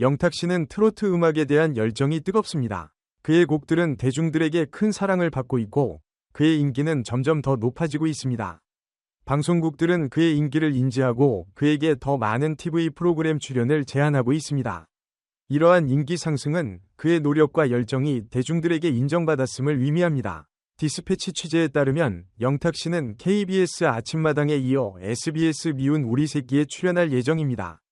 영탁 씨는 트로트 음악에 대한 열정이 뜨겁습니다. 그의 곡들은 대중들에게 큰 사랑을 받고 있고 그의 인기는 점점 더 높아지고 있습니다. 방송국들은 그의 인기를 인지하고 그에게 더 많은 TV 프로그램 출연을 제안하고 있습니다. 이러한 인기 상승은 그의 노력과 열정이 대중들에게 인정받았음을 의미합니다. 디스패치 취재에 따르면 영탁 씨는 KBS 아침마당에 이어 SBS 미운 우리 새끼에 출연할 예정입니다.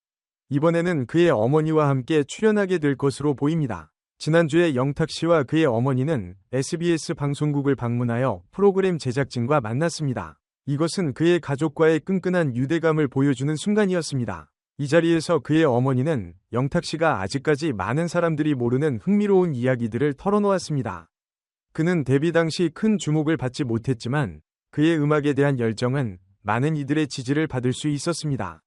이번에는 그의 어머니와 함께 출연하게 될 것으로 보입니다. 지난주에 영탁 씨와 그의 어머니는 SBS 방송국을 방문하여 프로그램 제작진과 만났습니다. 이것은 그의 가족과의 끈끈한 유대감을 보여주는 순간이었습니다. 이 자리에서 그의 어머니는 영탁 씨가 아직까지 많은 사람들이 모르는 흥미로운 이야기들을 털어놓았습니다. 그는 데뷔 당시 큰 주목을 받지 못했지만 그의 음악에 대한 열정은 많은 이들의 지지를 받을 수 있었습니다.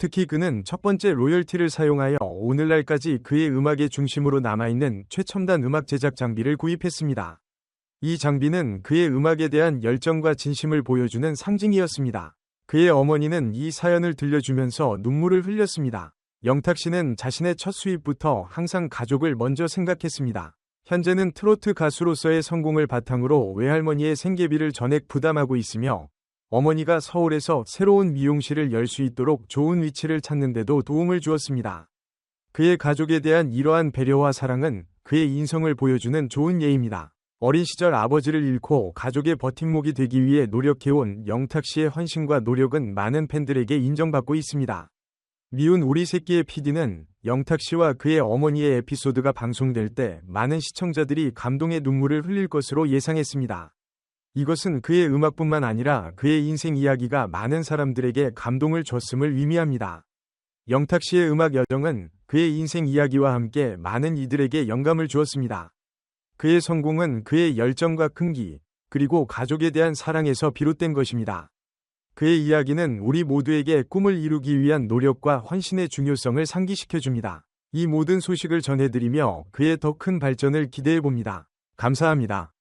특히 그는 첫 번째 로열티를 사용하여 오늘날까지 그의 음악의 중심으로 남아있는 최첨단 음악 제작 장비를 구입했습니다. 이 장비는 그의 음악에 대한 열정과 진심을 보여주는 상징이었습니다. 그의 어머니는 이 사연을 들려주면서 눈물을 흘렸습니다. 영탁 씨는 자신의 첫 수입부터 항상 가족을 먼저 생각했습니다. 현재는 트로트 가수로서의 성공을 바탕으로 외할머니의 생계비를 전액 부담하고 있으며 어머니가 서울에서 새로운 미용실을 열 수 있도록 좋은 위치를 찾는데도 도움을 주었습니다. 그의 가족에 대한 이러한 배려와 사랑은 그의 인성을 보여주는 좋은 예입니다. 어린 시절 아버지를 잃고 가족의 버팀목이 되기 위해 노력해온 영탁 씨의 헌신과 노력은 많은 팬들에게 인정받고 있습니다. 미운 우리 새끼의 PD는 영탁 씨와 그의 어머니의 에피소드가 방송될 때 많은 시청자들이 감동의 눈물을 흘릴 것으로 예상했습니다. 이것은 그의 음악뿐만 아니라 그의 인생 이야기가 많은 사람들에게 감동을 줬음을 의미합니다. 영탁 씨의 음악 여정은 그의 인생 이야기와 함께 많은 이들에게 영감을 주었습니다. 그의 성공은 그의 열정과 끈기, 그리고 가족에 대한 사랑에서 비롯된 것입니다. 그의 이야기는 우리 모두에게 꿈을 이루기 위한 노력과 헌신의 중요성을 상기시켜줍니다. 이 모든 소식을 전해드리며 그의 더 큰 발전을 기대해봅니다. 감사합니다.